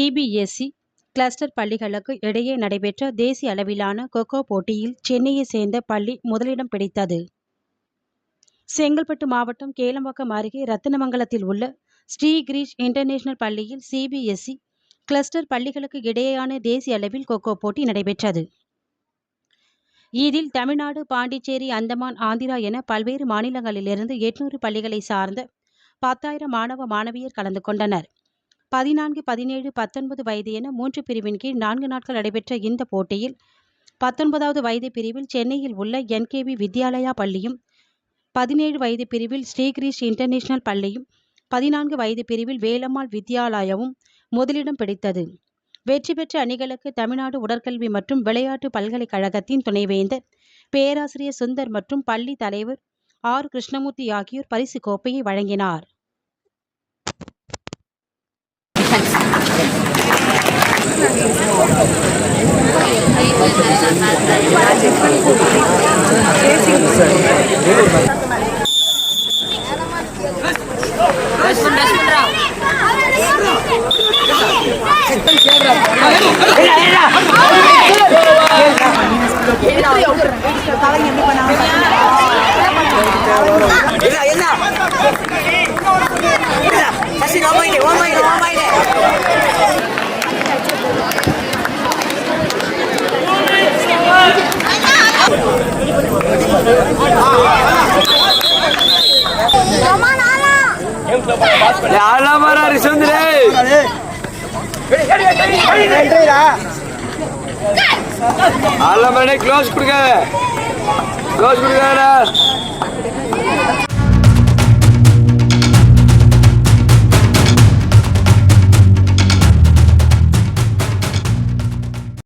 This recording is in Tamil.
சிபிஎஸ்இ கிளஸ்டர் பள்ளிகளுக்கு இடையே நடைபெற்ற தேசிய அளவிலான கொக்கோ போட்டியில் சென்னையைச் சேர்ந்த பள்ளி முதலிடம் பிடித்தது. செங்கல்பட்டு மாவட்டம் கேளம்பாக்கம் அருகே ரத்தினமங்கலத்தில் உள்ள ஸ்ரீ கிரீஷ் இன்டர்நேஷனல் பள்ளியில் சிபிஎஸ்இ கிளஸ்டர் பள்ளிகளுக்கு இடையேயான தேசிய அளவில் கொக்கோ போட்டி நடைபெற்றது. இதில் தமிழ்நாடு பாண்டிச்சேரி அந்தமான் ஆந்திரா என பல்வேறு மாநிலங்களிலிருந்து எட்நூறு பள்ளிகளை சார்ந்த பத்தாயிரம் மாணவ மாணவியர் கலந்து கொண்டனர். பதினான்கு பதினேழு பத்தொன்பது வயது என மூன்று பிரிவின் கீழ் நான்கு நாட்கள் நடைபெற்ற இந்த போட்டியில் பத்தொன்பதாவது வயது பிரிவில் சென்னையில் உள்ள என்கேவி வித்யாலயா பள்ளியும் பதினேழு வயது பிரிவில் ஸ்ரீகிரீஷ் இன்டர்நேஷனல் பள்ளியும் பதினான்கு வயது பிரிவில் வேலம்மாள் வித்யாலயாவும் முதலிடம் பிடித்தது. வெற்றி பெற்ற அணிகளுக்கு தமிழ்நாடு உடற்கல்வி மற்றும் விளையாட்டு பல்கலைக்கழகத்தின் துணைவேந்தர் பேராசிரியர் சுந்தர் மற்றும் பள்ளி தலைவர் ஆர். கிருஷ்ணமூர்த்தி ஆகியோர் பரிசு கோப்பையை வழங்கினார். என்ன என்ன சசி ஓமாயிடு ஓமாயிடு ஓமாயிடு க்ளோஸ் கொடுக்க க்ளோஸ் கொடுக்க